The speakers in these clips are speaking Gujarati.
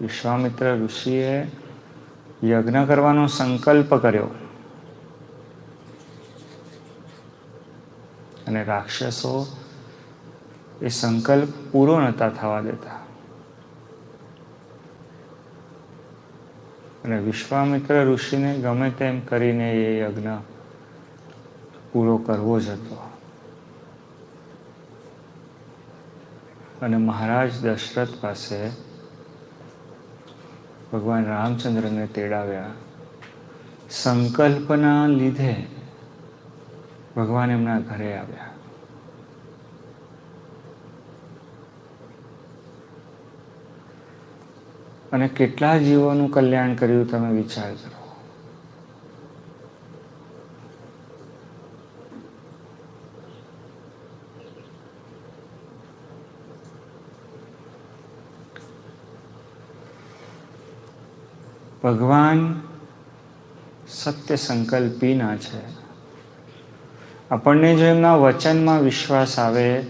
વિશ્વામિત્ર ઋષિએ યજ્ઞ કરવાનો સંકલ્પ કર્યો. અને રાક્ષસો એ સંકલ્પ પૂરો નહોતા થવા દેતા. અને વિશ્વામિત્ર ઋષિને ગમે તેમ કરીને એ યજ્ઞ પૂરો કરવો જ હતો. અને મહારાજ દશરથ પાસે ભગવાન રામચંદ્રને તેડાવ્યા. સંકલ્પના લીધે ભગવાન એમના ઘરે આવ્યા. અને કેટલા જીવોનું કલ્યાણ કર્યું તમે વિચાર કરો. ભગવાન સત્ય સંકલ્પીના છે. આપણને જો એમના વચનમાં વિશ્વાસ આવે,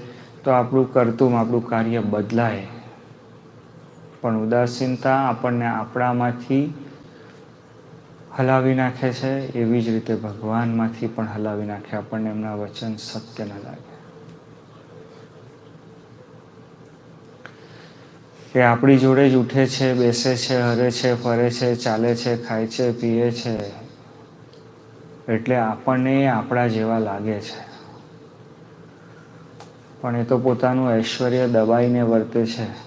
તો આપણું કરતું આપણું કાર્ય બદલાય. પણ ઉદાસીનતા આપણને આપણામાંથી હલાવી નાખે છે. એવી જ રીતે ભગવાનમાંથી પણ હલાવી નાખે. આપણને એમના વચન સત્ય ન લાગે. કે આપણી જોડે જ ઉઠે છે, બેસે છે, હરે છે, ફરે છે, ચાલે છે, ખાય છે, પીએ છે. એટલે આપણને આપણા જેવા લાગે છે. પણ એ તો પોતાનું ઐશ્વર્ય દબાઈને વર્તે છે.